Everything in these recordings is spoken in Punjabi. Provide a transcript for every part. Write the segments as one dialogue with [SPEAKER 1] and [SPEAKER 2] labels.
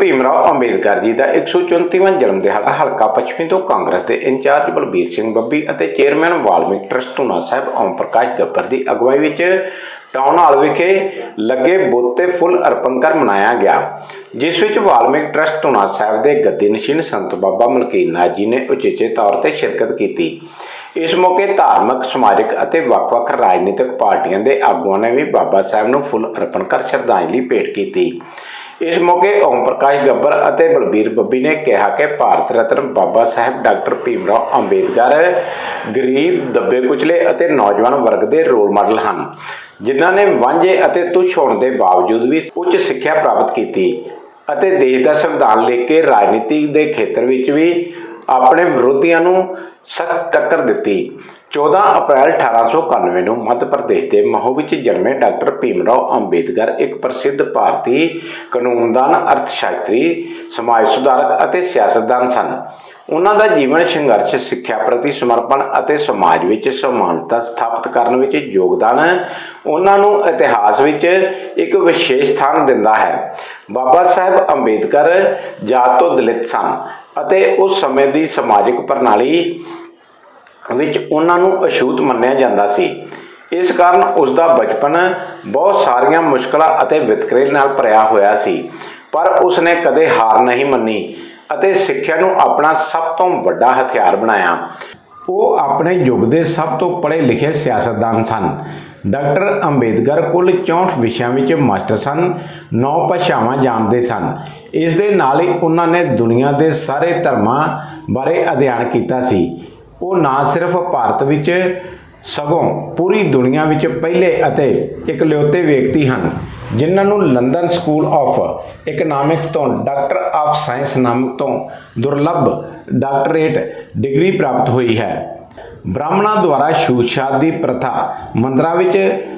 [SPEAKER 1] ਭੀਮਰਾਓ ਅੰਬੇਦਕਰ ਜੀ ਦਾ 134ਵਾਂ ਜਨਮ ਦਿਹਾੜਾ ਹਲਕਾ ਪੱਛਮੀ ਤੋਂ ਕਾਂਗਰਸ ਦੇ ਇੰਚਾਰਜ ਬਲਬੀਰ ਸਿੰਘ ਬੱਬੀ ਅਤੇ ਚੇਅਰਮੈਨ ਵਾਲਮੀਕ ਟਰਸਟ ਟੂਨਾ ਸਾਹਿਬ ਓਮ ਪ੍ਰਕਾਸ਼ ਗੱਬਰ ਦੀ ਅਗਵਾਈ ਵਿੱਚ ਟਾਊਨ ਹਾਲ ਵਿਖੇ ਲੱਗੇ ਬੁੱਤ ਤੇ ਫੁੱਲ ਅਰਪਣ ਕਰ ਮਨਾਇਆ ਗਿਆ, ਜਿਸ ਵਿੱਚ ਵਾਲਮੀਕ ਟਰਸਟ ਟੂਨਾ ਸਾਹਿਬ ਦੇ ਗੱਦੀ ਨਸ਼ੀਨ ਸੰਤ ਬਾਬਾ ਮਲਕੀਨ ਨਾਥ ਜੀ ਨੇ ਉਚੇਚੇ ਤੌਰ ਤੇ ਸ਼ਿਰਕਤ ਕੀਤੀ। ਇਸ ਮੌਕੇ ਧਾਰਮਿਕ, ਸਮਾਜਿਕ ਅਤੇ ਵੱਖ-ਵੱਖ ਰਾਜਨੀਤਿਕ ਪਾਰਟੀਆਂ ਦੇ ਆਗੂਆਂ ਨੇ ਵੀ ਬਾਬਾ ਸਾਹਿਬ ਨੂੰ ਫੁੱਲ ਅਰਪਣ ਕਰ ਸ਼ਰਧਾਂਜਲੀ ਭੇਟ ਕੀਤੀ। ਇਸ ਮੌਕੇ ਓਮ ਪ੍ਰਕਾਸ਼ ਗੱਬਰ ਅਤੇ ਬਲਬੀਰ ਬੱਬੀ ਨੇ ਕਿਹਾ ਕਿ ਭਾਰਤ ਰਤਨ ਬਾਬਾ ਸਾਹਿਬ ਡਾਕਟਰ ਭੀਮ ਰਾਓ ਅੰਬੇਦਕਰ ਗਰੀਬ ਦੱਬੇ ਕੁਚਲੇ ਅਤੇ ਨੌਜਵਾਨ ਵਰਗ ਦੇ ਰੋਲ ਮਾਡਲ ਹਨ, ਜਿਨ੍ਹਾਂ ਨੇ ਵਾਂਝੇ ਅਤੇ ਤੁਛ ਹੋਣ ਦੇ ਬਾਵਜੂਦ ਵੀ ਉੱਚ ਸਿੱਖਿਆ ਪ੍ਰਾਪਤ ਕੀਤੀ ਅਤੇ ਦੇਸ਼ ਦਾ ਸੰਵਿਧਾਨ ਲਿਖ ਕੇ ਰਾਜਨੀਤੀ ਦੇ ਖੇਤਰ ਵਿੱਚ ਵੀ ਆਪਣੇ ਵਿਰੋਧੀਆਂ ਨੂੰ ਸਖਤ ਟੱਕਰ ਦਿੱਤੀ। 14 ਅਪ੍ਰੈਲ 1891 ਨੂੰ ਮੱਧ ਪ੍ਰਦੇਸ਼ ਦੇ ਮਹੂ ਵਿੱਚ ਜਨਮੇ ਡਾਕਟਰ ਭੀਮਰਾਓ ਅੰਬੇਦਕਰ ਇੱਕ ਪ੍ਰਸਿੱਧ ਭਾਰਤੀ ਕਾਨੂੰਨਦਾਨ ਅਰਥਸ਼ਾਸਤਰੀ, ਸਮਾਜ ਸੁਧਾਰਕ ਅਤੇ ਸਿਆਸਤਦਾਨ ਸਨ। ਉਹਨਾਂ ਦਾ ਜੀਵਨ ਸੰਘਰਸ਼, ਸਿੱਖਿਆ ਪ੍ਰਤੀ ਸਮਰਪਣ ਅਤੇ ਸਮਾਜ ਵਿੱਚ ਸਮਾਨਤਾ ਸਥਾਪਿਤ ਕਰਨ ਵਿੱਚ ਯੋਗਦਾਨ ਉਹਨਾਂ ਨੂੰ ਇਤਿਹਾਸ ਵਿੱਚ ਇੱਕ ਵਿਸ਼ੇਸ਼ ਸਥਾਨ ਦਿੰਦਾ ਹੈ। ਬਾਬਾ ਸਾਹਿਬ ਅੰਬੇਦਕਰ ਜਾਤ ਤੋਂ ਦਲਿਤ ਸਨ ਅਤੇ ਉਸ ਸਮੇਂ ਦੀ ਸਮਾਜਿਕ ਪ੍ਰਣਾਲੀ ਵਿੱਚ ਉਹਨਾਂ ਨੂੰ ਅਛੂਤ ਮੰਨਿਆ ਜਾਂਦਾ ਸੀ। ਇਸ ਕਾਰਨ ਉਸ ਦਾ ਬਚਪਨ ਬਹੁਤ ਸਾਰੀਆਂ ਮੁਸ਼ਕਲਾਂ ਅਤੇ ਵਿਤਕਰੇ ਨਾਲ ਭਰਿਆ ਹੋਇਆ ਸੀ। ਪਰ ਉਸ ਨੇ ਕਦੇ ਹਾਰ ਨਹੀਂ ਮੰਨੀ ਅਤੇ ਸਿੱਖਿਆ ਨੂੰ ਆਪਣਾ ਸਭ ਤੋਂ ਵੱਡਾ ਹਥਿਆਰ ਬਣਾਇਆ। ਉਹ ਆਪਣੇ ਯੁੱਗ ਦੇ ਸਭ ਤੋਂ ਪੜ੍ਹੇ ਲਿਖੇ ਸਿਆਸਤਦਾਨ ਸਨ। ਡਾਕਟਰ ਅੰਬੇਦਕਰ ਕੁੱਲ 64 ਵਿਸ਼ਿਆਂ ਵਿੱਚ ਮਾਸਟਰ ਸਨ, ਨੌ ਭਾਸ਼ਾਵਾਂ ਜਾਣਦੇ ਸਨ। ਇਸ ਦੇ ਨਾਲ ਹੀ ਉਹਨਾਂ ਨੇ ਦੁਨੀਆ ਦੇ ਸਾਰੇ ਧਰਮਾਂ ਬਾਰੇ ਅਧਿਐਨ ਕੀਤਾ ਸੀ। ਉਹ ਨਾ ਸਿਰਫ ਭਾਰਤ ਵਿੱਚ, ਸਗੋਂ ਪੂਰੀ ਦੁਨੀਆ ਵਿੱਚ ਪਹਿਲੇ ਅਤੇ ਇਕਲੌਤੇ ਵਿਅਕਤੀ ਹਨ, ਜਿਨ੍ਹਾਂ ਨੂੰ ਲੰਡਨ ਸਕੂਲ ਆਫ ਇਕਨੋਮਿਕਸ ਤੋਂ ਡਾਕਟਰ ਆਫ ਸਾਇੰਸ ਨਾਮਕ ਤੋਂ ਦੁਰਲੱਭ ਡਾਕਟਰੇਟ ਡਿਗਰੀ ਪ੍ਰਾਪਤ ਹੋਈ ਹੈ। ਬ੍ਰਾਹਮਣਾਂ ਦੁਆਰਾ ਛੂਤਛਾਤ ਦੀ ਪ੍ਰਥਾ ਮੰਦਰਾਂ ਵਿੱਚ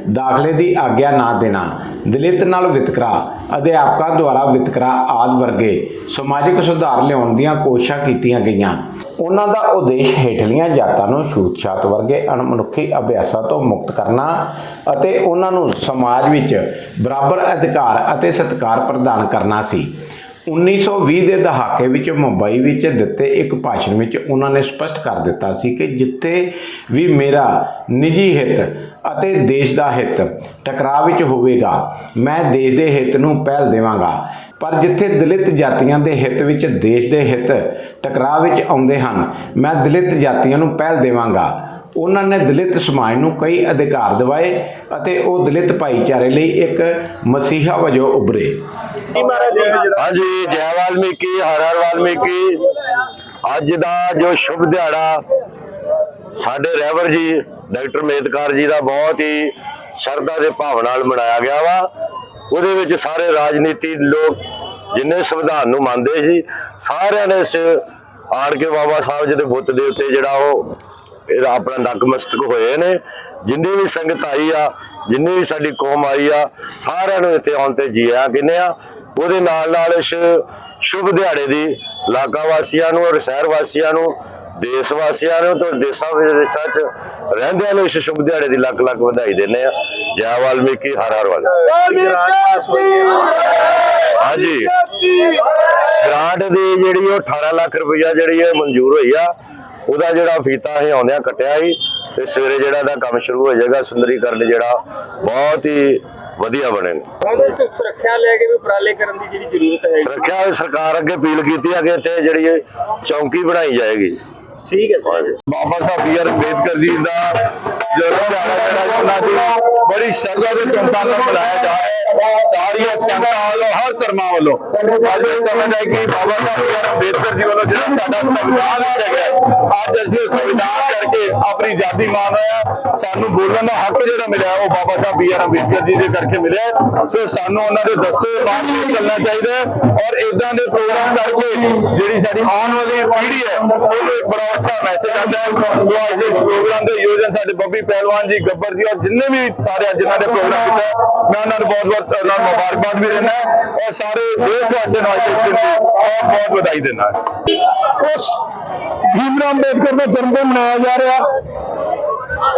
[SPEAKER 1] ਦਾਖਲੇ ਦੀ ਆਗਿਆ ਨਾ ਦੇਣਾ, ਦਲਿਤ ਨਾਲ ਵਿਤਕਰਾ, ਅਧਿਆਪਕਾਂ ਦੁਆਰਾ ਵਿਤਕਰਾ ਆਦਿ ਵਰਗੇ ਸਮਾਜਿਕ ਸੁਧਾਰ ਲਿਆਉਣ ਦੀਆਂ ਕੋਸ਼ਿਸ਼ਾਂ ਕੀਤੀਆਂ ਗਈਆਂ। ਉਹਨਾਂ ਦਾ ਉਦੇਸ਼ ਹੇਠਲੀਆਂ ਜਾਤਾਂ ਨੂੰ ਛੂਤ-ਛਾਤ ਵਰਗੇ ਅਣਮਨੁੱਖੀ ਅਭਿਆਸਾਂ ਤੋਂ ਮੁਕਤ ਕਰਨਾ ਅਤੇ ਉਹਨਾਂ ਨੂੰ ਸਮਾਜ ਵਿੱਚ ਬਰਾਬਰ ਅਧਿਕਾਰ ਅਤੇ ਸਤਿਕਾਰ ਪ੍ਰਦਾਨ ਕਰਨਾ ਸੀ। 1920 ਦੇ ਦਹਾਕੇ ਵਿੱਚ ਮੁੰਬਈ ਵਿੱਚ ਦਿੱਤੇ ਇੱਕ ਭਾਸ਼ਣ ਵਿੱਚ ਉਹਨਾਂ ਨੇ ਸਪਸ਼ਟ ਕਰ ਦਿੱਤਾ ਸੀ ਕਿ ਜਿੱਥੇ ਵੀ ਮੇਰਾ ਨਿੱਜੀ ਹਿੱਤ ਅਤੇ ਦੇਸ਼ ਦਾ ਹਿੱਤ ਟਕਰਾਅ ਵਿੱਚ ਹੋਵੇਗਾ, ਮੈਂ ਦੇਸ਼ ਦੇ ਹਿੱਤ ਨੂੰ ਪਹਿਲ ਦੇਵਾਂਗਾ। ਪਰ ਜਿੱਥੇ ਦਲਿਤ ਜਾਤੀਆਂ ਦੇ ਹਿੱਤ ਵਿੱਚ ਦੇਸ਼ ਦੇ ਹਿੱਤ ਟਕਰਾਅ ਵਿੱਚ ਆਉਂਦੇ ਹਨ, ਮੈਂ ਦਲਿਤ ਜਾਤੀਆਂ ਨੂੰ ਪਹਿਲ ਦੇਵਾਂਗਾ। ਉਹਨਾਂ ਨੇ ਦਲਿਤ ਸਮਾਜ ਨੂੰ ਕਈ ਅਧਿਕਾਰ ਦਿਵਾਏ ਅਤੇ ਉਹ ਦਲਿਤ ਭਾਈਚਾਰੇ ਲਈ ਇੱਕ ਮਸੀਹਾ ਵਜੋਂ ਉੱਭਰੇ।
[SPEAKER 2] ਹਾਂਜੀ ਜੈ ਵਾਲਮੀਕੀ ਹਰ ਹਰ ਵਾਲਮੀਕੀ। ਅੱਜ ਦਾ ਜੋ ਸ਼ੁਭ ਦਿਹਾੜਾ ਸਾਡੇ ਰਹਿਬਰ ਜੀ ਡਾਕਟਰ ਅੰਬੇਦਕਰ ਜੀ ਦਾ ਬਹੁਤ ਹੀ ਸ਼ਰਧਾ ਦੇ ਭਾਵ ਨਾਲ ਮਨਾਇਆ ਗਿਆ ਵਾ। ਉਹਦੇ ਵਿੱਚ ਸਾਰੇ ਰਾਜਨੀਤੀ ਲੋਕ ਜਿੰਨੇ ਸੰਵਿਧਾਨ ਨੂੰ ਮੰਨਦੇ ਸੀ ਸਾਰਿਆਂ ਨੇ ਇਸ ਆਣ ਕੇ ਬਾਬਾ ਸਾਹਿਬ ਜੀ ਦੇ ਬੁੱਤ ਦੇ ਉੱਤੇ ਜਿਹੜਾ ਉਹ ਇਹਦਾ ਆਪਣਾ ਨਕਮਸਤਕ ਹੋਏ ਨੇ। ਜਿੰਨੀ ਵੀ ਸੰਗਤ ਆਈ ਆ ਜਿੰਨੀ ਵੀ ਸਾਡੀ ਕੌਮ ਆਈ ਆ ਸਾਰਿਆਂ ਨੂੰ ਇੱਥੇ ਆਉਣ ਤੇ ਜੀ ਆਇਆਂ ਕਹਿੰਦੇ ਆ। ਉਹਦੇ ਨਾਲ ਨਾਲ ਇਸ ਸ਼ੁਭ ਦਿਹਾੜੇ ਦੀ ਇਲਾਕਾ ਵਾਸੀਆਂ ਨੂੰ ਔਰ ਸ਼ਹਿਰ ਵਾਸੀਆਂ ਨੂੰ ਦੇਸ਼ ਵਾਸੀਆਂ ਨੂੰ ਤੇ ਦੇਸ਼ਾਂ ਵਿਦੇਸ਼ਾਂ 'ਚ ਰਹਿੰਦਿਆਂ ਨੂੰ ਇਸ ਸ਼ੁਭ ਦਿਹਾੜੇ ਦੀ ਲੱਖ ਲੱਖ ਵਧਾਈ ਦਿੰਦੇ ਆ। ਜੈ ਵਾਲਮੀਕੀ ਹਰ ਹਰ ਵਾਲਮੀਕੀ ਹਾਂਜੀ। ਗ੍ਰਾਂਟ ਦੀ ਜਿਹੜੀ ਉਹ 18 ਲੱਖ ਰੁਪਈਆ ਜਿਹੜੀ ਇਹ ਮਨਜ਼ੂਰ ਹੋਈ ਆ ਉਹਦਾ ਜਿਹੜਾ ਫੀਤਾ ਅਸੀਂ ਆਉਂਦਿਆਂ ਕੱਟਿਆ ਸੀ ਤੇ ਸਵੇਰੇ ਜਿਹੜਾ ਇਹਦਾ ਕੰਮ ਸ਼ੁਰੂ ਹੋ ਜਾਏਗਾ ਸੁੰਦਰੀਕਰਨ ਜਿਹੜਾ ਬਹੁਤ ਹੀ ਵਧੀਆ ਬਣੇਗਾ
[SPEAKER 3] ਉਹਦੇ ਸ- ਸੁਰੱਖਿਆ ਲੈ ਕੇ ਵੀ ਉਪਰਾਲੇ ਕਰਨ ਦੀ ਜਿਹੜੀ ਜ਼ਰੂਰਤ ਹੈ।
[SPEAKER 2] ਸੁਰੱਖਿਆ ਸਰਕਾਰ ਅੱਗੇ ਅਪੀਲ ਕੀਤੀ ਹੈ ਕਿ ਇੱਥੇ ਜਿਹੜੀ ਚੌਂਕੀ ਬਣਾਈ ਜਾਏਗੀ।
[SPEAKER 3] ਠੀਕ ਹੈ
[SPEAKER 4] ਬਾਬਾ ਸਾਹਿਬ ਬੀ ਆਰ ਅੰਬੇਦਕਰ ਜੀ ਦਾ ਜਨਮ ਦਿਹਾੜਾ ਜਿਹੜਾ ਉਹਨਾਂ ਦੀ ਬੜੀ ਸ਼ਰਧਾ ਦੇ ਧੂਮਧਾਮ ਨਾਲ ਮਨਾਇਆ ਜਾ ਰਿਹਾ ਹੈ। ਸਾਰੀਆਂ ਸੰਗਤਾਂ ਵੱਲੋਂ, ਹਰ ਧਰਮਾਂ ਵੱਲੋਂ ਅੱਜ ਇਹ ਸਮਝ ਹੈ ਕਿ ਬਾਬਾ ਸਾਹਿਬ ਬੀ ਆਰ ਅੰਬੇਦਕਰ ਜੀ ਵੱਲੋਂ, ਜਿਹੜਾ ਸਾਡਾ ਸੰਵਿਧਾਨ ਹੈ। ਅੱਜ ਅਸੀਂ ਉਹ ਸੰਵਿਧਾਨ ਕਰਕੇ ਆਪਣੀ ਆਜ਼ਾਦੀ ਮਾਣ ਹੋਇਆ ਸਾਨੂੰ ਬੋਲਣ ਦਾ ਹੱਕ ਜਿਹੜਾ ਮਿਲਿਆ, ਉਹ ਬਾਬਾ ਸਾਹਿਬ ਬੀ ਆਰ ਅੰਬੇਦਕਰ ਜੀ ਦੇ ਕਰਕੇ ਮਿਲਿਆ ਸੋ ਸਾਨੂੰ ਉਹਨਾਂ ਦੇ ਦੱਸੇ ਬਾਤ ਤੇ ਚੱਲਣਾ ਚਾਹੀਦਾ ਔਰ ਇਦਾਂ ਦੇ ਪ੍ਰੋਗਰਾਮ ਕਰਕੇ ਜਿਹੜੀ ਸਾਡੀ ਆਉਣ ਵਾਲੀ ਪੀੜ੍ਹੀ ਹੈ, ਉਹਨੂੰ ਇੱਕ ਬੜਾ ਅੱਛਾ ਮੈਸੇਜ ਆਉਂਦਾ ਹੈ। ਸੋ ਅੱਜ ਇਸ ਪ੍ਰੋਗਰਾਮ ਦੇ ਆਯੋਜਨ ਸਾਡੇ ਬੱਬੀ ਪਹਿਲਵਾਨ ਜੀ ਗੱਬਰ ਜੀ ਔਰ ਜਿੰਨੇ ਵੀ ਸਾਰੇ ਅੱਜ ਜਿਨ੍ਹਾਂ ਨੇ ਪ੍ਰੋਗਰਾਮ ਕੀਤਾ, ਮੈਂ ਉਹਨਾਂ ਨੂੰ ਬਹੁਤ ਬਹੁਤ, ਉਹਨਾਂ ਨੂੰ ਮੁਬਾਰਕਬਾਦ ਵੀ ਦਿੰਦਾ। ਔਰ ਸਾਰੇ ਦੇਸ਼ ਵਾਸੀਆਂ ਨੂੰ ਅੱਜ ਇਸ ਦਿਨ ਦੀ ਬਹੁਤ ਬਹੁਤ ਵਧਾਈ ਦਿੰਦਾ ਹਾਂ
[SPEAKER 5] ਉਸ ਭੀਮਰਾਓ ਅੰਬੇਦਕਰ ਦਾ ਜਨਮ ਦਿਨ ਮਨਾਇਆ ਜਾ ਰਿਹਾ।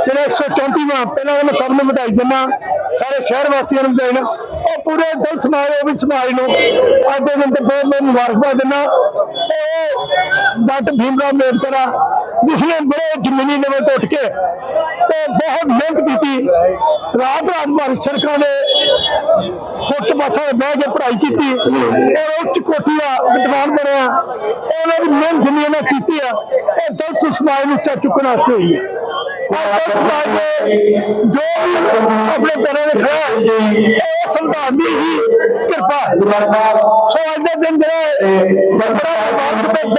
[SPEAKER 5] ਜਿਹੜਾ 134ਵਾਂ ਪਹਿਲਾਂ ਉਹਨਾਂ ਸਭ ਨੂੰ ਵਧਾਈ ਦਿੰਦਾ, ਸਾਰੇ ਸ਼ਹਿਰ ਵਾਸੀਆਂ ਨੂੰ ਦੇਣ ਉਹ ਪੂਰੇ ਦਿਲ ਸਮਾਜ ਉਹ ਵੀ ਸਮਾਜ ਨੂੰ। ਅੱਜ ਦੇ ਦਿਨ ਤੇ ਬਹੁਤ ਬਹੁਤ ਮੁਬਾਰਕਬਾਦ ਦਿੰਦਾ। ਇਹ ਡਾਕਟਰ ਭੀਮਰਾਵ ਅੰਬੇਦਕਰ ਆ ਜਿਸ ਨੇ ਬੜੇ ਜ਼ਮੀਨੀ ਲੈਵਲ ਤੋਂ ਉੱਠ ਕੇ ਤੇ ਬਹੁਤ ਮਿਹਨਤ ਕੀਤੀ। ਰਾਤ ਰਾਤ ਭਰ ਸੜਕਾਂ ਦੇ ਫੁੱਟ ਪਾਸਾਂ ਤੇ ਬਹਿ ਕੇ ਪੜ੍ਹਾਈ ਕੀਤੀ। ਔਰ ਉੱਚ ਕੋਟੀ ਦਾ ਵਿਦਵਾਨ ਬਣਿਆ। ਉਹਨਾਂ ਦੀ ਮਿਹਨਤ ਜਿੰਨੀ ਉਹਨਾਂ ਕੀਤੀ ਆ ਇਹ ਦਲਿਤ ਸਮਾਜ ਨੂੰ ਉੱਚਾ ਚੁੱਕਣ ਵਾਸਤੇ ਹੋਈ ਹੈ। ਔਰ ਦਲਿਤ ਸਮਾਜ ਨੇ ਜੋ ਵੀ ਆਪਣੇ ਪੈਰਾਂ ਤੇ ਖੜਾ ਹੈ, ਇਹ ਸੰਵਿਧਾਨ ਦੀ ਹੀ ਕਿਰਪਾ ਹੈ। ਸੋ ਅੱਜ ਦੇ ਦਿਨ ਜਿਹੜੇ ਬੜਾ ਸਮਾਜ ਦੇ ਦਿਨ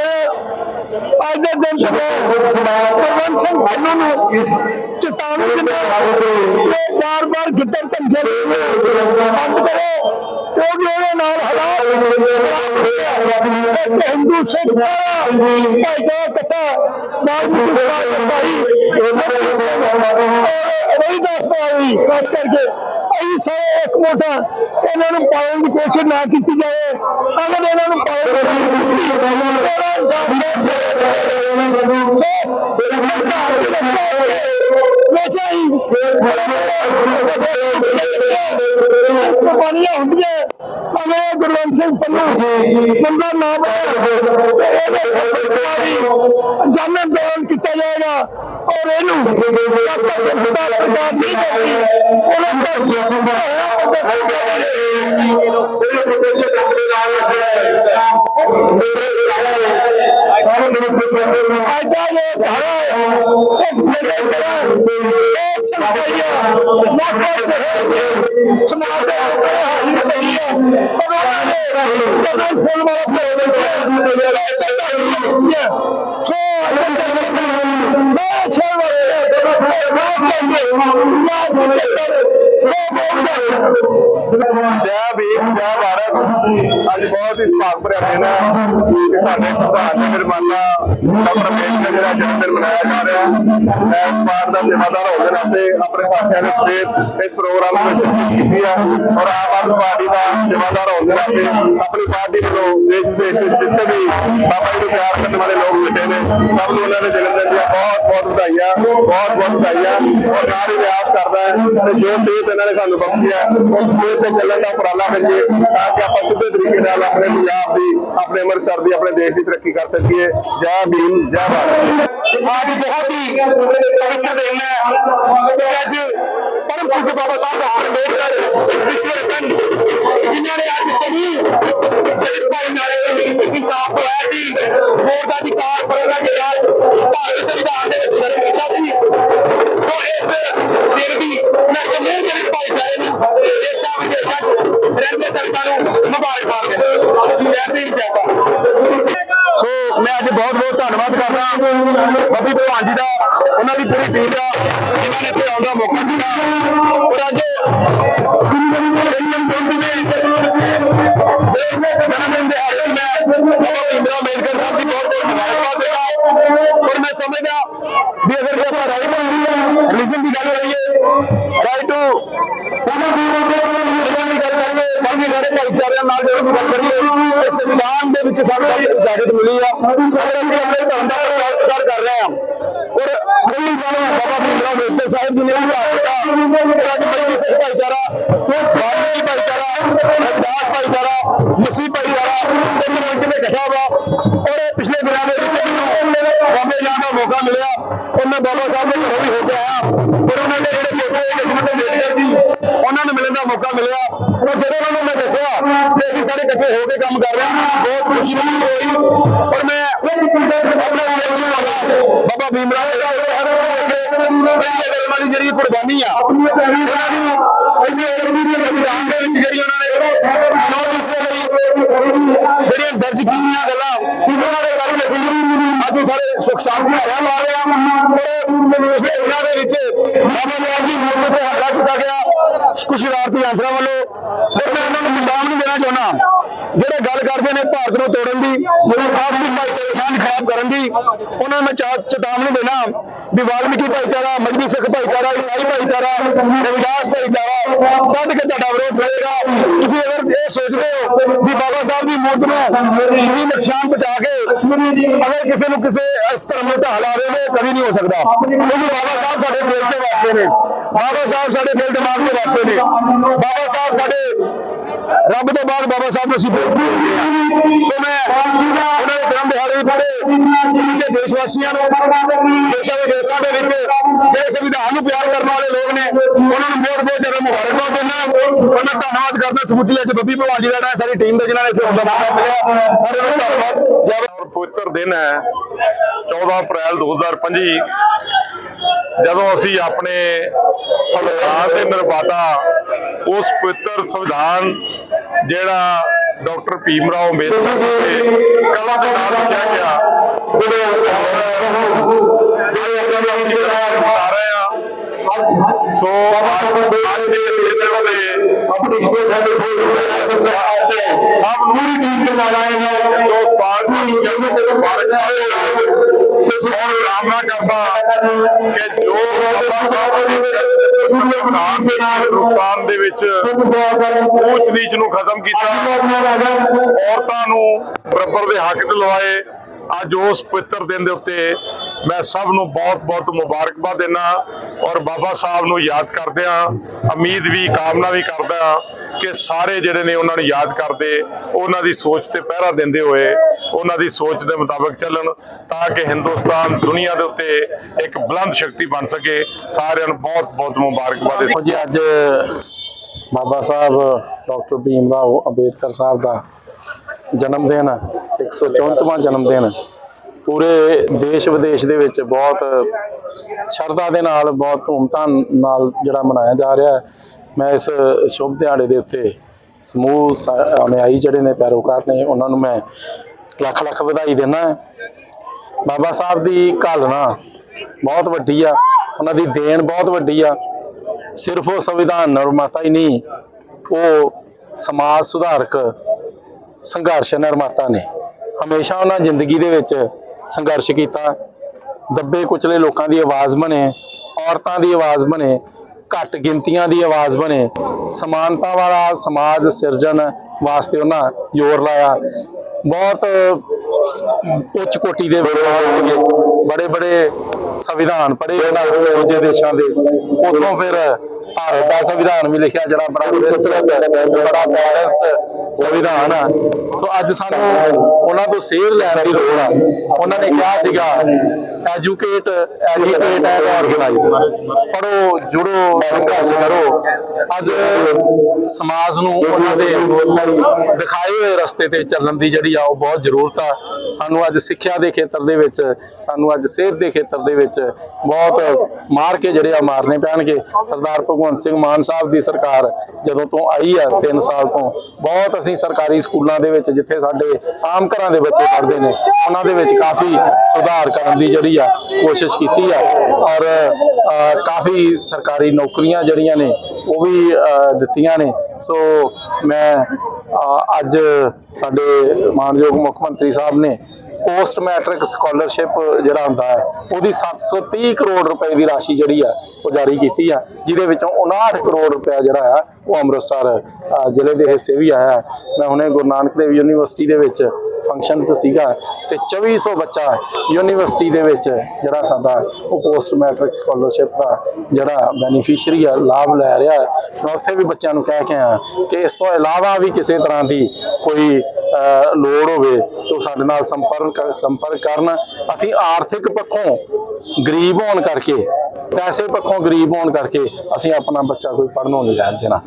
[SPEAKER 5] ਅੱਜ ਦੇ ਦਿਨ ਜਿਹੜੇ ਕੁਲਵੰਤ ਸਿੰਘ ਪੰਨੂ ਨੂੰ ਚੇਤਾਵਨੀ ਦਿੰਦੇ ਇਹ ਬਾਰ-ਬਾਰ ਗਿੱਟਰ ਧਮਕੇ ਬੰਦ ਕਰੋ। ਕਿਉਂਕਿ ਉਹਦੇ ਨਾਲ ਹਾਲਾਤ ਇੱਕ ਹਿੰਦੂ ਸਿੱਖ ਭਾਈਚਾਰਾ ਸਾਰੇ ਇੱਕ ਮੋਟਾ ਇਹਨਾਂ ਨੂੰ ਪਾਲਣ ਦੀ ਕੋਸ਼ਿਸ਼ ਨਾ ਕੀਤੀ ਜਾਏ ਅਗਰ ਇਹਨਾਂ ਨੂੰ ਪਾਲਣ ਕੀਤੀ ਕੁਰਬਾਨੀਆਂ ਹੁੰਦੀਆਂ ਅਗਰ ਗੁਰਵੰਤ ਸਿੰਘ ਪੰਨੂ ਬੰਦਾ ਨਾਮ ਜਾਨ ਅੰਦੋਲਨ ਕੀਤਾ ਜਾਏਗਾ ਔਰ ਇਹਨੂੰ ਸਰਕਾਰ ਸਰਕਾਰ ਨਹੀਂ ਕਰਦੀ ਉਹਨਾਂ ਅੱਜ ਦਾ ਇਹ ਧਾਰਾ ਇੱਕ ਮੇਰੇ ਤਰ੍ਹਾਂ ਇਹ ਸਮਾਜ ਦੇ ਹਾਲ ਕਰੀਏ ਉਹਨਾਂ ਨੇ ਜਦੋਂ ਫੁੱਲ ਵਾਲਾ ਫੇਰ ਦੇ ਸੋ Allah
[SPEAKER 6] ਜੈ ਭੀਮ ਜੈ ਭਾਰਤ ਅੱਜ ਬਹੁਤ ਹੀ ਸੁਭਾਗ ਭਰਿਆ ਦਿਨ ਹੈ ਕਿ ਸਾਡੇ ਸੰਵਿਧਾਨ ਦੇ ਨਿਰਮਾਤਾ ਡਾਕਟਰ ਅੰਬੇਡਕਰ ਜੀ ਦਾ ਜਨਮ ਦਿਨ ਮਨਾਇਆ ਜਾ ਰਿਹਾ ਹੈ ਮੈਂ ਇਸ ਪਾਰਟ ਦਾ ਸੇਵਾਦਾਰ ਹੋਣ ਦੇ ਨਾਤੇ ਆਪਣੇ ਸਾਥੀਆਂ ਦੇ ਸਮੇਤ ਇਸ ਪ੍ਰੋਗਰਾਮ ਵਿੱਚ ਸ਼ਿਰਕਤ ਕੀਤੀ ਹੈ ਔਰ ਆਮ ਆਦਮੀ ਪਾਰਟੀ ਦਾ ਸੇਵਾਦਾਰ ਹੋਣ ਦੇ ਨਾਤੇ ਆਪਣੀ ਪਾਰਟੀ ਵੱਲੋਂ ਦੇਸ਼ ਵਿਦੇਸ਼ ਵਿੱਚ ਜਿੱਥੇ ਵੀ ਬਾਬਾ ਜੀ ਨੂੰ ਪਿਆਰ ਕਰਨ ਵਾਲੇ ਲੋਕ ਬੈਠੇ ਨੇ ਸਭ ਨੂੰ ਉਹਨਾਂ ਦੇ ਜਨਮ ਦਿਨ ਦੀਆਂ ਬਹੁਤ ਬਹੁਤ ਵਧਾਈਆਂ ਬਹੁਤ ਬਹੁਤ ਵਧਾਈਆਂ ਔਰ ਨਾਲ ਹੀ ਰਿਆਜ਼ ਕਰਦਾ ਹੈ ਕਿ ਜੋ ਸੇਧ ਇਹਨਾਂ ਨੇ ਸਾਨੂੰ ਬਖਸ਼ਿਆ ਉਸ ਸੇਧ ਤੇ ਚੱਲਣ ਦਾ ਉਪਰਾਲਾ ਕਰੀਏ ਤਾਂ ਕਿ ਆਪਾਂ ਸਿੱਧੇ ਤਰੀਕੇ ਨਾਲ ਆਪਣੇ ਪੰਜਾਬ ਦੀ, ਆਪਣੇ ਅੰਮ੍ਰਿਤਸਰ ਦੀ, ਆਪਣੇ ਦੇਸ਼ ਦੀ ਤਰੱਕੀ ਕਰ ਸਕੀਏ। ਜੈ ਭੀਮ, ਜੈ ਭਾਰਤ।
[SPEAKER 5] ਅੱਜ ਬਹੁਤ ਹੀ ਪਵਿੱਤਰ ਦਿਨ ਹੈ। ਅੱਜ ਪਰਮ ਪੂਜ ਬਾਬਾ ਸਾਹਿਬ ਡਾਕਟਰ ਅੰਬੇਡਕਰ ਵਿਸ਼ਵਰ ਕੰਡ ਜਿਨ੍ਹਾਂ ਨੇ ਅੱਜ ਸਹੀ ਦਲਿਤ ਭਾਈਚਾਰੇ ਇਨਸਾਫ ਹੋਇਆ ਸੀ ਵੋਟ ਦਾ ਅਧਿਕਾਰ, ਪਰਮ ਦਾ ਜਿਹੜਾ ਭਾਰਤ ਸੰਵਿਧਾਨ ਦੇ
[SPEAKER 7] ਰਿਲੀਜਨ ਦੀ ਗੱਲ ਕਰੀਏ ਰਾਈਟ ਟੂ ਉਹਨਾਂ ਦੀ ਰਿਲੀਜਨ ਦੀ ਗੱਲ ਕਰੀਏ, ਬਾਕੀ ਸਾਰੇ ਭਾਈਚਾਰਿਆਂ ਨਾਲ ਜਦੋਂ ਗੱਲ ਕਰੀਏ ਸੰਵਿਧਾਨ ਦੇ ਵਿੱਚ ਸਾਨੂੰ ਸਭ ਇਜਾਜ਼ਤ ਮਿਲੀ ਆ। ਅਸੀਂ ਆਪਣੇ ਧਰਮ ਦਾ ਪ੍ਰਚਾਰ ਕਰ ਰਹੇ ਹਾਂ ਔਰ ਕਈ ਸਾਲਾਂ ਬਾਬਾ ਭੀਮਰਾਵ ਅੰਬੇਦਕਰ ਸਾਹਿਬ ਜੀ ਨੇ ਵੀ ਆਇਆ ਅੱਜ ਮਜਬੀ ਸਿੱਖ ਭਾਈਚਾਰਾ ਵਾਲਮੀਕੀ ਭਾਈਚਾਰਾ ਰਵਿਦਾਸ ਭਾਈਚਾਰਾ, ਮਸੀਹ ਭਾਈਚਾਰਾ ਇੱਕ ਮੰਚ ਤੇ ਇਕੱਠਾ ਵਾ ਔਰ ਪਿਛਲੇ ਦਿਨਾਂ ਦੇ ਵਿੱਚ ਬਾਬੇ ਜਾਣ ਦਾ ਮੌਕਾ ਮਿਲਿਆ। ਔਰ ਮੈਂ ਬਾਬਾ ਸਾਹਿਬ ਦੇ ਘਰੋਂ ਵੀ ਹੋ ਕੇ ਆਇਆ। ਔਰ ਉਹਨਾਂ ਦੇ ਜਿਹੜੇ ਪੋਤੇ ਕਿਸਮਤ ਦੇ ਬੇਟੇ ਜੀ, ਉਹਨਾਂ ਨੂੰ ਮਿਲਣ ਦਾ ਮੌਕਾ ਮਿਲਿਆ। ਸਾਰੇ ਸੁਖ ਸ਼ਾਂਤੀ ਨਾਲ ਰਹਿ ਦੇ ਵਿੱਚ ਬਾਬਾ ਸਾਹਿਬ ਦੀ ਮੂਰਤ ਤੇ ਹਮਲਾ ਕੀਤਾ ਗਿਆ। ਕੁਝ ਸ਼ਰਾਰਤੀ ਅਨਸਰਾਂ ਵੱਲੋਂ। ਔਰ ਮੈਂ ਉਹਨਾਂ ਨੂੰ ਚੇਤਾਵਨੀ ਦੇਣਾ ਚਾਹੁੰਦਾ। ਜਿਹੜੇ ਗੱਲ ਕਰਦੇ ਨੇ ਭਾਰਤ ਨੂੰ ਤੋੜਨ ਦੀ ਜਿਹੜੀ ਆਪਸੀ ਭਾਈਚਾਰੇ ਸਾਂਝ ਖਰਾਬ ਕਰਨ ਦੀ, ਉਹਨਾਂ ਨੂੰ ਮੈਂ ਚੇਤਾਵਨੀ ਦੇਣਾ ਵੀ ਵਾਲਮੀਕੀ ਭਾਈਚਾਰਾ, ਮਜਬੀ ਸਿੱਖ ਭਾਈਚਾਰਾ ਇਸਾਈ ਭਾਈਚਾਰਾ, ਰਵਿਦਾਸ ਭਾਈਚਾਰਾ, ਵੱਧ ਕੇ ਤੁਹਾਡਾ ਵਿਰੋਧ ਹੋਏਗਾ। ਤੁਸੀਂ ਅਗਰ ਇਹ ਸੋਚਦੇ ਹੋ ਵੀ ਬਾਬਾ ਸਾਹਿਬ ਦੀ ਮੂਰਤ ਨੂੰ ਵੀ ਨੁਕਸਾਨ ਪਹੁੰਚਾ ਕੇ ਅਗਰ ਕਿਸੇ ਨੂੰ ਕਿਸੇ ਕਿਸੇ ਇਸ ਧਰਮ ਨੂੰ ਢਾਹ ਲਾ ਦੇਵੇ ਕਦੀ ਨਹੀਂ ਹੋ ਸਕਦਾ। ਕਿਉਂਕਿ ਬਾਬਾ ਸਾਹਿਬ ਸਾਡੇ ਦਿਲ 'ਚ ਵਸਦੇ ਨੇ। ਬਾਬਾ ਸਾਹਿਬ ਸਾਡੇ ਦਿਲ ਦਿਮਾਗ 'ਚ ਵਸਦੇ ਨੇ। ਬਾਬਾ ਸਾਹਿਬ ਸਾਡੇ ਰੱਬ ਤੋਂ ਬਾਅਦ ਬਾਬਾ ਸਾਹਿਬ ਨੂੰ ਅਸੀਂ ਬੇਨਤੀ ਸੋ ਮੈਂ ਉਹਨਾਂ ਦੇ ਜਨਮ ਦਿਹਾੜੇ ਪੜੇ ਸਮੁੱਚੇ ਦੇਸ਼ ਵਾਸੀਆਂ ਨੂੰ ਦੇਸ਼ਾਂ ਦੇ ਦੇਸ਼ਾਂ ਦੇ ਵਿੱਚ ਜਿਹੜੇ ਸੰਵਿਧਾਨ ਨੂੰ ਪਿਆਰ ਕਰਨ ਵਾਲੇ ਲੋਕ ਨੇ, ਉਹਨਾਂ ਨੂੰ ਬਹੁਤ ਬਹੁਤ ਜ਼ਿਆਦਾ ਮੁਬਾਰਕਬਾਦ ਦਿੰਦਾ ਉਹਨਾਂ ਦਾ ਧੰਨਵਾਦ ਕਰਦਾ ਸਮੁੱਚੀ ਅੱਜ ਬੱਬੀ ਭਲਵਾਨ ਜੀ ਦਾ ਜਿਹੜਾ ਸਾਰੀ ਟੀਮ ਦਾ ਜਿਹਨਾਂ ਨੇ ਇੱਥੇ ਆਉਣ ਮਿਲਿਆ ਸਾਰੇ ਨੂੰ ਧੰਨਵਾਦ।
[SPEAKER 6] ਪਵਿੱਤਰ ਦਿਨ ਹੈ। 14 ਅਪ੍ਰੈਲ 2025 ਜਦੋਂ ਅਸੀਂ ਆਪਣੇ ਸੰਵਿਧਾਨ ਦੇ ਨਿਰਮਾਤਾ ਉਸ ਪਵਿੱਤਰ ਸੰਵਿਧਾਨ ਜਿਹੜਾ ਡਾਕਟਰ ਭੀਮ ਰਾਓ ਅੰਬੇਦਕਰ ਦੇ ਕਲਾ ਦੇ ਨਾਲ ਲਿਖਿਆ ਗਿਆ ਬਤਾ ਰਹੇ ਆ ਸੋ ਅੱਜ ਦੇ ਦਿਨ ਦੇ ਆਪਣੀ ਸਭ ਪੂਰੀ ਟੀਮ ਦੇ ਨਾਲ ਆਏ ਨੇ। ਜੋ ਸਵਾਲ ਦੀ ਜੰਗ ਤੇ ਭਾਰਤ ਦੇ ਔਰ ਕਾਮਨਾ ਦੇ ਨਾਲ ਹਿੰਦੁਸਤਾਨ ਦੇ ਵਿੱਚ ਊਚ ਨੀਚ ਨੂੰ ਖਤਮ ਕੀਤਾ। ਔਰਤਾਂ ਨੂੰ ਬਰਾਬਰ ਦੇ ਹੱਕ ਦਿਲਵਾਏ ਅੱਜ ਉਸ ਪਵਿੱਤਰ ਦਿਨ ਦੇ ਉੱਤੇ ਮੈਂ ਸਭ ਨੂੰ ਬਹੁਤ-ਬਹੁਤ ਮੁਬਾਰਕਬਾਦ ਦਿੰਦਾ। ਔਰ ਬਾਬਾ ਸਾਹਿਬ ਨੂੰ ਯਾਦ ਕਰਦੇ ਆ, ਉਮੀਦ ਵੀ, ਕਾਮਨਾ ਵੀ ਕਰਦਾ ਹਾਂ ਕਿ ਸਾਰੇ ਜਿਹੜੇ ਨੇ ਉਹਨਾਂ ਨੂੰ ਯਾਦ ਕਰਦੇ, ਉਹਨਾਂ ਦੀ ਸੋਚ ਤੇ ਪਹਿਰਾ ਦਿੰਦੇ ਹੋਏ, ਉਹਨਾਂ ਦੀ ਸੋਚ ਦੇ ਮੁਤਾਬਕ ਚੱਲਣ, ਤਾਂ ਕਿ ਹਿੰਦੁਸਤਾਨ ਦੁਨੀਆ ਦੇ ਉੱਤੇ ਇੱਕ ਬੁਲੰਦ ਸ਼ਕਤੀ ਬਣ ਸਕੇ। ਸਾਰਿਆਂ ਨੂੰ ਬਹੁਤ-ਬਹੁਤ ਮੁਬਾਰਕਬਾਦ
[SPEAKER 5] ਜੀ, ਅੱਜ ਬਾਬਾ ਸਾਹਿਬ, ਡਾਕਟਰ ਭੀਮ ਰਾਓ ਅੰਬੇਦਕਰ ਸਾਹਿਬ ਦਾ ਜਨਮ ਦਿਨ 134ਵਾਂ ਜਨਮ ਦਿਨ। ਪੂਰੇ ਦੇਸ਼ ਵਿਦੇਸ਼ ਦੇ ਵਿੱਚ ਬਹੁਤ ਸ਼ਰਧਾ ਦੇ ਨਾਲ, ਬਹੁਤ ਧੂਮਧਾਮ ਨਾਲ ਜਿਹੜਾ ਮਨਾਇਆ ਜਾ ਰਿਹਾ ਹੈ। ਮੈਂ ਇਸ ਸ਼ੁਭ ਦਿਹਾੜੇ ਦੇ ਉੱਤੇ ਸਮੂਹ ਸ- ਅਨੁਯਾਈ ਜਿਹੜੇ ਨੇ ਪੈਰੋਕਾਰ ਨੇ, ਉਹਨਾਂ ਨੂੰ ਮੈਂ ਲੱਖ ਲੱਖ ਵਧਾਈ ਦਿੰਦਾ ਬਾਬਾ ਸਾਹਿਬ ਦੀ ਘਾਲਣਾ ਬਹੁਤ ਵੱਡੀ ਆ, ਉਹਨਾਂ ਦੀ ਦੇਣ ਬਹੁਤ ਵੱਡੀ ਆ। ਸਿਰਫ ਉਹ ਸੰਵਿਧਾਨ ਨਿਰਮਾਤਾ ਹੀ ਨਹੀਂ, ਉਹ ਸਮਾਜ ਸੁਧਾਰਕ ਸੰਘਰਸ਼ ਨਿਰਮਾਤਾ ਨੇ। ਹਮੇਸ਼ਾ ਉਹਨਾਂ ਜ਼ਿੰਦਗੀ ਦੇ ਵਿੱਚ ਸੰਘਰਸ਼ ਕੀਤਾ। ਦੱਬੇ ਕੁਚਲੇ ਲੋਕਾਂ ਦੀ ਆਵਾਜ਼ ਬਣੇ, ਔਰਤਾਂ ਦੀ ਆਵਾਜ਼ ਬਣੇ, ਘੱਟ ਗਿਣਤੀਆਂ ਦੀ ਆਵਾਜ਼ ਬਣੇ। ਸਮਾਨਤਾ ਵਾਲਾ ਸਮਾਜ ਸਿਰਜਣ ਵਾਸਤੇ ਉਹਨਾਂ ਜ਼ੋਰ ਲਾਇਆ। ਬਹੁਤ ਉੱਚ ਕੋਟੀ ਦੇ ਵਿਦਵਾਨ ਸੀਗੇ। ਬੜੇ ਬੜੇ ਸੰਵਿਧਾਨ ਪੜ੍ਹੇ ਉਹਨਾਂ ਦੂਜੇ ਦੇਸ਼ਾਂ ਦੇ। ਉਦੋਂ ਫਿਰ ਭਾਰਤ ਦਾ ਸੰਵਿਧਾਨ ਵੀ ਲਿਖਿਆ ਜਿਹੜਾ ਬੜਾ ਵਿਸਤ੍ਰਿਤ ਬੜਾ ਬੈਲੈਂਸਡ ਸੰਵਿਧਾਨ ਆ। ਸੋ ਅੱਜ ਸਾਨੂੰ ਉਹਨਾਂ ਤੋਂ ਸੇਧ ਲੈਣ ਦੀ ਲੋੜ ਆ। ਉਹਨਾਂ ਨੇ ਕਿਹਾ ਸੀਗਾ ਐਜੂਕੇਟ ਐਜੂਕੇਟ ਐਂਡ ਆਰਗੇਨਾਈਜ਼ ਪੜੋ ਜੁੜੋ ਸੰਘਰਸ਼ ਕਰੋ। ਅੱਜ ਸਮਾਜ ਨੂੰ ਉਹਨਾਂ ਦੇ ਦਿਖਾਏ ਹੋਏ ਰਸਤੇ ਤੇ ਚੱਲਣ ਦੀ ਜਿਹੜੀ ਆ, ਉਹ ਬਹੁਤ ਜ਼ਰੂਰਤ ਆ। ਸਾਨੂੰ ਅੱਜ ਸਿੱਖਿਆ ਦੇ ਖੇਤਰ ਦੇ ਵਿੱਚ, ਸਾਨੂੰ ਅੱਜ ਸਿਹਤ ਦੇ ਖੇਤਰ ਦੇ ਵਿੱਚ ਬਹੁਤ ਮਾਰ ਕੇ ਜਿਹੜੇ ਆ, ਮਾਰਨੇ ਪੈਣਗੇ। ਸਰਦਾਰ ਭਗਵੰਤ ਸਿੰਘ ਮਾਨ ਸਾਹਿਬ ਦੀ ਸਰਕਾਰ ਜਦੋਂ ਤੋਂ ਆਈ ਆ 3 ਸਾਲ ਤੋਂ, ਬਹੁਤ ਅਸੀਂ ਸਰਕਾਰੀ ਸਕੂਲਾਂ ਦੇ ਵਿੱਚ, ਜਿੱਥੇ ਸਾਡੇ ਆਮ ਘਰਾਂ ਦੇ ਬੱਚੇ ਪੜ੍ਹਦੇ ਨੇ, ਉਹਨਾਂ ਦੇ ਵਿੱਚ ਕਾਫੀ ਸੁਧਾਰ ਕਰਨ ਦੀ ਜਿਹੜੀ ਆ, ਕੋਸ਼ਿਸ਼ ਕੀਤੀ ਆ। ਔਰ ਕਾਫੀ ਸਰਕਾਰੀ ਨੌਕਰੀਆਂ ਜਿਹੜੀਆਂ ਨੇ, ਉਹ ਵੀ ਦਿੱਤੀਆਂ ਨੇ। ਸੋ ਮੈਂ ਅੱਜ ਸਾਡੇ ਮਾਨਯੋਗ ਮੁੱਖ ਮੰਤਰੀ ਸਾਹਿਬ ਨੇ ਪੋਸਟ ਮੈਟ੍ਰਿਕ ਸਕਾਲਰਸ਼ਿਪ ਜਿਹੜਾ ਹੁੰਦਾ ਹੈ, ਉਹਦੀ 730 ਕਰੋੜ ਰੁਪਏ ਦੀ ਰਾਸ਼ੀ ਜਿਹੜੀ ਆ, ਉਹ ਜਾਰੀ ਕੀਤੀ ਆ, ਜਿਹਦੇ ਵਿੱਚੋਂ 59 ਕਰੋੜ ਰੁਪਏ ਜਿਹੜਾ ਆ, ਉਹ ਅੰਮ੍ਰਿਤਸਰ ਜ਼ਿਲ੍ਹੇ ਦੇ ਹਿੱਸੇ ਵੀ ਆਇਆ ਮੈਂ ਹੁਣੇ ਗੁਰੂ ਨਾਨਕ ਦੇਵ ਯੂਨੀਵਰਸਿਟੀ ਦੇ ਵਿੱਚ ਫੰਕਸ਼ਨ 'ਚ ਸੀਗਾ ਤੇ 2400 ਬੱਚਾ ਯੂਨੀਵਰਸਿਟੀ ਦੇ ਵਿੱਚ ਜਿਹੜਾ ਸਾਡਾ ਉਹ ਪੋਸਟ ਮੈਟ੍ਰਿਕ ਸਕਾਲਰਸ਼ਿਪ ਦਾ ਜਿਹੜਾ ਬੈਨੀਫੀਸ਼ੀਅਰੀ ਆ, ਲਾਭ ਲੈ ਰਿਹਾ ਹੈ। ਮੈਂ ਉੱਥੇ ਵੀ ਬੱਚਿਆਂ ਨੂੰ ਕਹਿ ਕੇ ਆਇਆ ਕਿ ਇਸ ਤੋਂ ਇਲਾਵਾ ਵੀ ਕਿਸੇ ਤਰ੍ਹਾਂ ਦੀ ਕੋਈ ਲੋੜ ਹੋਵੇ ਤਾਂ ਸਾਡੇ ਨਾਲ ਸੰਪਰਕ ਸੰਪਰਕ ਕਰਨ। ਅਸੀਂ ਆਰਥਿਕ ਪੱਖੋਂ ਗਰੀਬ ਹੋਣ ਕਰਕੇ, ਪੈਸੇ ਪੱਖੋਂ ਗਰੀਬ ਹੋਣ ਕਰਕੇ ਅਸੀਂ ਆਪਣਾ ਬੱਚਾ ਕੋਈ ਪੜ੍ਹਨੋਂ ਨਹੀਂ ਲੈਣ ਦੇਣਾ।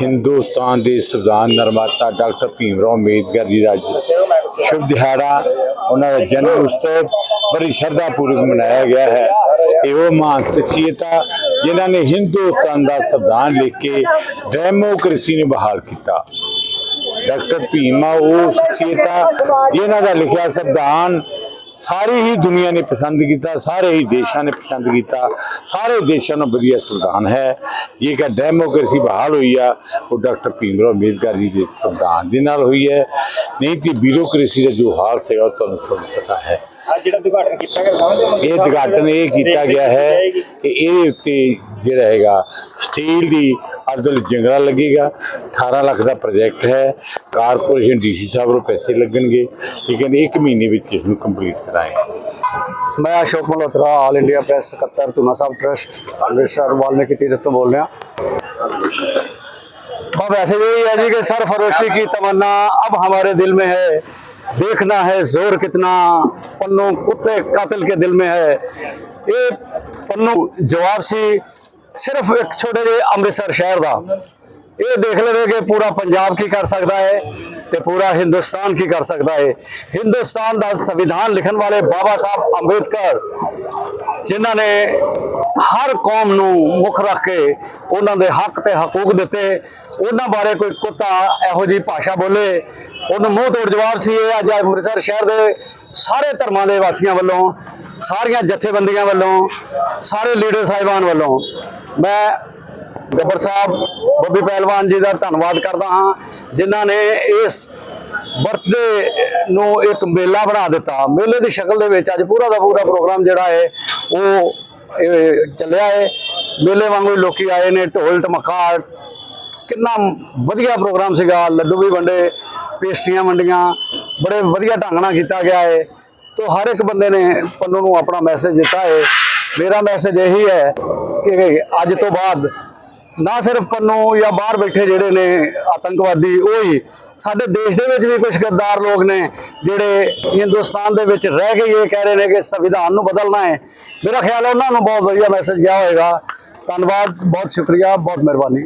[SPEAKER 8] ਹਿੰਦੁਸਤਾਨ ਦੇ ਸੰਵਿਧਾਨ ਨਿਰਮਾਤਾ ਡਾਕਟਰ ਭੀਮ ਰਾਓ ਅੰਬੇਦਕਰ ਜੀ ਦਾ ਸ਼ੁਭ ਦਿਹਾੜਾ। ਉਹਨਾਂ ਦਾ ਜਨਮ ਉਤਸਵ ਬੜੀ ਸ਼ਰਧਾ ਪੂਰਵਕ ਮਨਾਇਆ ਗਿਆ ਹੈ। ਇਹ ਉਹ ਮਹਾਨ ਸ਼ਖਸੀਅਤਾਂ ਜਿਨ੍ਹਾਂ ਨੇ ਹਿੰਦੁਸਤਾਨ ਦਾ ਸੰਵਿਧਾਨ ਲਿਖ ਕੇ ਡੈਮੋਕ੍ਰੇਸੀ ਨੂੰ ਬਹਾਲ ਕੀਤਾ। ਡਾਕਟਰ ਭੀਮਾ, ਉਹ ਸ਼ਖਸੀਅਤਾਂ ਜਿਨ੍ਹਾਂ ਦਾ ਲਿਖਿਆ ਸੰਵਿਧਾਨ ਸਾਰੀ ਹੀ ਦੁਨੀਆ ਨੇ ਪਸੰਦ ਕੀਤਾ, ਸਾਰੇ ਹੀ ਦੇਸ਼ਾਂ ਨੇ ਪਸੰਦ ਕੀਤਾ, ਸਾਰੇ ਦੇਸ਼ਾਂ ਨੂੰ ਵਧੀਆ ਸੰਵਿਧਾਨ ਹੈ। ਜੇਕਰ ਡੈਮੋਕ੍ਰੇਸੀ ਬਹਾਲ ਹੋਈ ਆ, ਉਹ ਡਾਕਟਰ ਭੀਮਰਾਓ ਅੰਬੇਦਕਰ ਜੀ ਦੇ ਸੰਵਿਧਾਨ ਦੇ ਨਾਲ ਹੋਈ ਹੈ। ਨਹੀਂ ਤੇ ਬਿਊਰੋਕ੍ਰੇਸੀ ਦਾ ਜੋ ਹਾਲ ਸੀਗਾ, ਉਹ ਤੁਹਾਨੂੰ ਪਤਾ ਹੈ।
[SPEAKER 3] ਅੱਜ ਜਿਹੜਾ ਉਦਘਾਟਨ ਕੀਤਾ ਗਿਆ ਸਮਝਦੇ
[SPEAKER 8] ਇਹ ਉਦਘਾਟਨ ਇਹ ਕੀਤਾ ਗਿਆ ਹੈ ਕਿ ਇਹਦੇ ਉੱਤੇ ਜਿਹੜਾ ਹੈਗਾ ਸਟੀਲ ਦੀ ਅਰਦਲ ਜੰਗਲਾ ਲੱਗੇਗਾ 18 ਲੱਖ ਦਾ ਪ੍ਰੋਜੈਕਟ ਹੈ ਕਾਰਪੋਰੇਸ਼ਨ ਡੀਸੀ ਸਾਹਿਬ ਨੂੰ ਪੈਸੇ ਲੱਗਣਗੇ ਇਹ ਕਹਿੰਦੇ 1 ਮਹੀਨੇ ਵਿੱਚ ਇਸ ਨੂੰ ਕੰਪਲੀਟ ਕਰਾਂਗੇ
[SPEAKER 9] मैं Ashok Malhotra all India press सकत्तर तुना साहब ट्रस्ट अमृतसर वाल्मीकि तीर्थ तो बोल रहे हैं अब वैसे यही है जी कि सरफरोशी की तमन्ना अब हमारे दिल में है देखना है जोर कितना पन्नू कुत्ते कातिल के दिल में है ये पन्नू जवाब सी सिर्फ एक छोटे ਜਿਹੇ ਅੰਮ੍ਰਿਤਸਰ ਸ਼ਹਿਰ ਦਾ ਇਹ ਦੇਖ ਲਵੇ ਕਿ ਪੂਰਾ ਪੰਜਾਬ ਕੀ ਕਰ ਸਕਦਾ ਹੈ ਤੇ ਪੂਰਾ ਹਿੰਦੁਸਤਾਨ ਕੀ ਕਰ ਸਕਦਾ ਹੈ ਹਿੰਦੁਸਤਾਨ ਦਾ ਸੰਵਿਧਾਨ ਲਿਖਣ ਵਾਲੇ ਬਾਬਾ ਸਾਹਿਬ ਅੰਬੇਦਕਰ ਜਿਨ੍ਹਾਂ ਨੇ ਹਰ ਕੌਮ ਨੂੰ ਮੁੱਖ ਰੱਖ ਕੇ ਉਹਨਾਂ ਦੇ ਹੱਕ ਤੇ ਹਕੂਕ ਦਿੱਤੇ ਉਹਨਾਂ ਬਾਰੇ ਕੋਈ ਕੁੱਤਾ ਇਹੋ ਜੀ ਭਾਸ਼ਾ ਬੋਲੇ ਉਹਨੂੰ ਮੂੰਹ ਤੋੜ ਜਵਾਬ ਸੀ ਇਹ ਅੱਜ ਅੰਮ੍ਰਿਤਸਰ ਸ਼ਹਿਰ ਦੇ ਸਾਰੇ ਧਰਮਾਂ ਦੇ ਵਾਸੀਆਂ ਵੱਲੋਂ, ਸਾਰੀਆਂ ਜਥੇਬੰਦੀਆਂ ਵੱਲੋਂ, ਸਾਰੇ ਲੀਡਰ ਸਾਹਿਬਾਨ ਵੱਲੋਂ ਮੈਂ ਗੱਬਰ ਸਾਹਿਬ ਬੱਬੀ ਪਹਿਲਵਾਨ ਜੀ ਦਾ ਧੰਨਵਾਦ ਕਰਦਾ ਹਾਂ, ਜਿਨ੍ਹਾਂ ਨੇ ਇਸ ਬਰਥਡੇ ਨੂੰ ਇੱਕ ਮੇਲਾ ਬਣਾ ਦਿੱਤਾ। ਮੇਲੇ ਦੀ ਸ਼ਕਲ ਦੇ ਵਿੱਚ ਅੱਜ ਪੂਰਾ ਦਾ ਪੂਰਾ ਪ੍ਰੋਗਰਾਮ ਜਿਹੜਾ ਹੈ, ਉਹ ਚੱਲਿਆ ਹੈ। ਮੇਲੇ ਵਾਂਗੂ ਹੀ ਲੋਕੀ ਆਏ ਨੇ, ਢੋਲ ਟਮਕਾ ਕਿੰਨਾ ਵਧੀਆ ਪ੍ਰੋਗਰਾਮ ਸੀਗਾ, ਲੱਡੂ ਵੀ ਵੰਡੇ। ਪੇਸਟਰੀਆਂ ਵੰਡੀਆਂ, ਬੜੇ ਵਧੀਆ ਢੰਗ ਨਾਲ ਕੀਤਾ ਗਿਆ ਹੈ ਤੋ ਹਰ ਇੱਕ ਬੰਦੇ ਨੇ ਪੰਨੂ ਨੂੰ ਆਪਣਾ ਮੈਸੇਜ ਦਿੱਤਾ ਹੈ ਮੇਰਾ ਮੈਸੇਜ ਇਹੀ ਹੈ ਕਿ ਅੱਜ ਤੋਂ ਬਾਅਦ ਨਾ ਸਿਰਫ ਪੰਨੂ ਜਾਂ ਬਾਹਰ ਬੈਠੇ ਜਿਹੜੇ ਨੇ ਆਤੰਕਵਾਦੀ, ਉਹ ਹੀ ਸਾਡੇ ਦੇਸ਼ ਦੇ ਵਿੱਚ ਵੀ ਕੁਝ ਗੱਦਾਰ ਲੋਕ ਨੇ ਜਿਹੜੇ ਹਿੰਦੁਸਤਾਨ ਦੇ ਵਿੱਚ ਰਹਿ ਕੇ ਇਹ ਕਹਿ ਰਹੇ ਨੇ ਕਿ ਸੰਵਿਧਾਨ ਨੂੰ ਬਦਲਣਾ ਹੈ ਮੇਰਾ ਖਿਆਲ ਹੈ ਉਹਨਾਂ ਨੂੰ ਬਹੁਤ ਵਧੀਆ ਮੈਸੇਜ ਗਿਆ ਹੋਏਗਾ। ਧੰਨਵਾਦ, ਬਹੁਤ ਸ਼ੁਕਰੀਆ, ਬਹੁਤ ਮਿਹਰਬਾਨੀ।